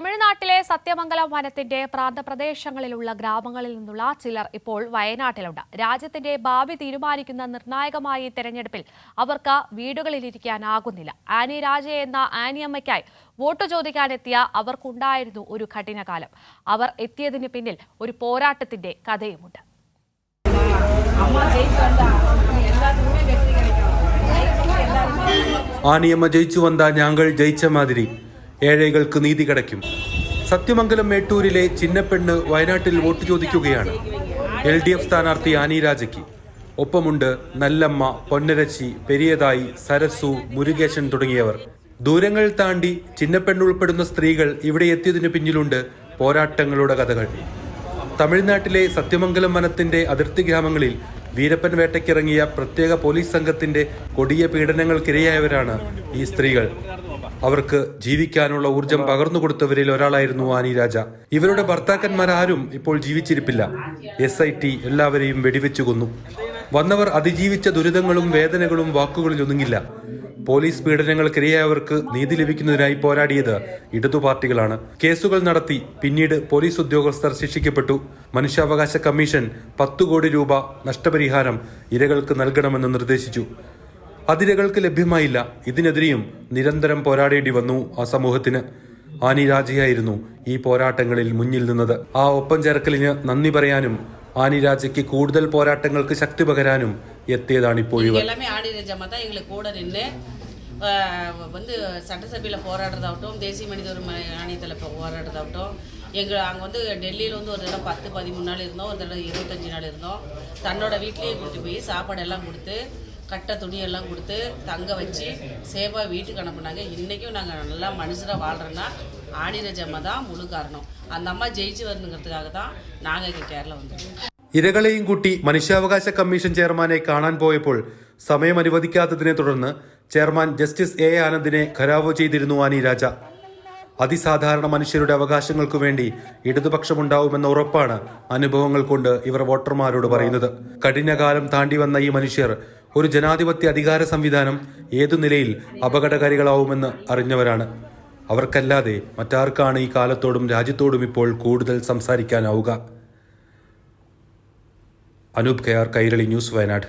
തമിഴ്നാട്ടിലെ സത്യമംഗലം വനത്തിന്റെ പ്രാന്തപ്രദേശങ്ങളിലുള്ള ഗ്രാമങ്ങളിൽ നിന്നുള്ള ചിലർ ഇപ്പോൾ വയനാട്ടിലുണ്ട്. രാജ്യത്തിന്റെ ഭാവി തീരുമാനിക്കുന്ന നിർണായകമായ ഈ തെരഞ്ഞെടുപ്പിൽ അവർക്ക് വീടുകളിലിരിക്കാനാകുന്നില്ല. ആനി രാജ എന്ന ആനിയമ്മയ്ക്കായി വോട്ട് ചോദിക്കാനെത്തിയ അവർക്കുണ്ടായിരുന്നു ഒരു കഠിനകാലം. അവർ എത്തിയതിന് പിന്നിൽ ഒരു പോരാട്ടത്തിന്റെ കഥയുമുണ്ട്. ആനിയമ്മ ജയിച്ചു വന്ന ഞങ്ങൾ ജയിച്ച മാതിരി. ഏഴൈകൾക്ക് നീതി കിടക്കും സത്യമംഗലം മേട്ടൂരിലെ ചിന്നപ്പെണ്ണ് വയനാട്ടിൽ വോട്ട് ചോദിക്കുകയാണ്. എൽ ഡി എഫ് സ്ഥാനാർത്ഥി ആനി രാജയ്ക്ക്. ഒപ്പമുണ്ട് നല്ലമ്മ പൊന്നരച്ചി പെരിയതായി സരസു മുരുകേശൻ തുടങ്ങിയവർ. ദൂരങ്ങൾ താണ്ടി ചിന്നപ്പെണ്ണ് ഉൾപ്പെടുന്ന സ്ത്രീകൾ ഇവിടെ എത്തിയതിനു പിന്നിലുണ്ട് പോരാട്ടങ്ങളുടെ കഥകൾ. തമിഴ്നാട്ടിലെ സത്യമംഗലം വനത്തിന്റെ അതിർത്തി ഗ്രാമങ്ങളിൽ വീരപ്പൻ വേട്ടയ്ക്കിറങ്ങിയ പ്രത്യേക പോലീസ് സംഘത്തിന്റെ കൊടിയ പീഡനങ്ങൾക്കിരയായവരാണ് ഈ സ്ത്രീകൾ. അവർക്ക് ജീവിക്കാനുള്ള ഊർജം പകർന്നു കൊടുത്തവരിൽ ഒരാളായിരുന്നു ആനി രാജ. ഇവരുടെ ഭർത്താക്കന്മാരാരും ഇപ്പോൾ ജീവിച്ചിരിപ്പില്ല. എസ് ഐ ടി എല്ലാവരെയും വെടിവെച്ചു കൊന്നു. വന്നവർ അതിജീവിച്ച ദുരിതങ്ങളും വേദനകളും വാക്കുകളിൽ ഒതുങ്ങില്ല. പോലീസ് പീഡനങ്ങൾക്കിരയായവർക്ക് നീതി ലഭിക്കുന്നതിനായി പോരാടിയത് ഇടതു പാർട്ടികളാണ് കേസുകൾ നടത്തി പിന്നീട് പോലീസ് ഉദ്യോഗസ്ഥർ ശിക്ഷിക്കപ്പെട്ടു. മനുഷ്യാവകാശ കമ്മീഷൻ പത്തു കോടി രൂപ നഷ്ടപരിഹാരം ഇരകൾക്ക് നൽകണമെന്ന് നിർദ്ദേശിച്ചു. അതിരകൾക്ക് ലഭ്യമായില്ല ഇതിനെതിരെയും നിരന്തരം പോരാടേണ്ടി വന്നു ആ സമൂഹത്തിന് ആനി രാജയായിരുന്നു ഈ പോരാട്ടങ്ങളിൽ മുന്നിൽ നിന്നത് ആ ഒപ്പം ചേർക്കലിന് നന്ദി പറയാനും ആനി രാജയ്ക്ക് കൂടുതൽ പോരാട്ടങ്ങൾക്ക് ശക്തി പകരാനും എത്തിയതാണിപ്പോൾ ഇവർ எல்லாமே ஆடி ரஜாமா தான் எங்களுக்கு கூட நின்று வந்து சட்டசபையில் போராடுறதாகட்டும் தேசிய மனித உரிமை ஆணையத்தில் இப்போ போராடுறதாகட்டும் எங்கள் அங்கே வந்து டெல்லியில் வந்து ஒரு தடவை பத்து பதிமூணு நாள் இருந்தோம் ஒரு தடவை இருபத்தஞ்சி நாள் இருந்தோம் தன்னோட வீட்லேயே கூட்டி போய் சாப்பாடெல்லாம் கொடுத்து கட்ட துணியெல்லாம் கொடுத்து தங்க வச்சு சேவா வீட்டுக்கு அனுப்புனாங்க இன்றைக்கும் நாங்கள் நல்லா மனுஷராக வாழ்கிறோன்னா ஆடிரஜம்மா தான் முழு காரணம் அந்த அம்மா ஜெயிச்சு வரணுங்கிறதுக்காக தான் நாங்கள் இங்கே கேரளா வந்திருக்கோம் ഇരകളെയും കൂട്ടി മനുഷ്യാവകാശ കമ്മീഷൻ ചെയർമാനെ കാണാൻ പോയപ്പോൾ സമയം അനുവദിക്കാത്തതിനെ തുടർന്ന് ചെയർമാൻ ജസ്റ്റിസ് എ ആനന്ദിനെ ഖരാവോ ചെയ്തിരുന്നു ആനി രാജ അതിസാധാരണ മനുഷ്യരുടെ അവകാശങ്ങൾക്കു വേണ്ടി ഇടതുപക്ഷമുണ്ടാവുമെന്ന ഉറപ്പാണ് അനുഭവങ്ങൾ കൊണ്ട് ഇവർ വോട്ടർമാരോട് പറയുന്നത് കഠിനകാലം താണ്ടി വന്ന ഈ മനുഷ്യർ ഒരു ജനാധിപത്യ അധികാര സംവിധാനം ഏതു നിലയിൽ അപകടകാരികളാവുമെന്ന് അറിഞ്ഞവരാണ്. അവർക്കല്ലാതെ മറ്റാർക്കാണ് ഈ കാലത്തോടും രാജ്യത്തോടും ഇപ്പോൾ കൂടുതൽ സംസാരിക്കാനാവുക. Anoop K R Kairali news Wayanad.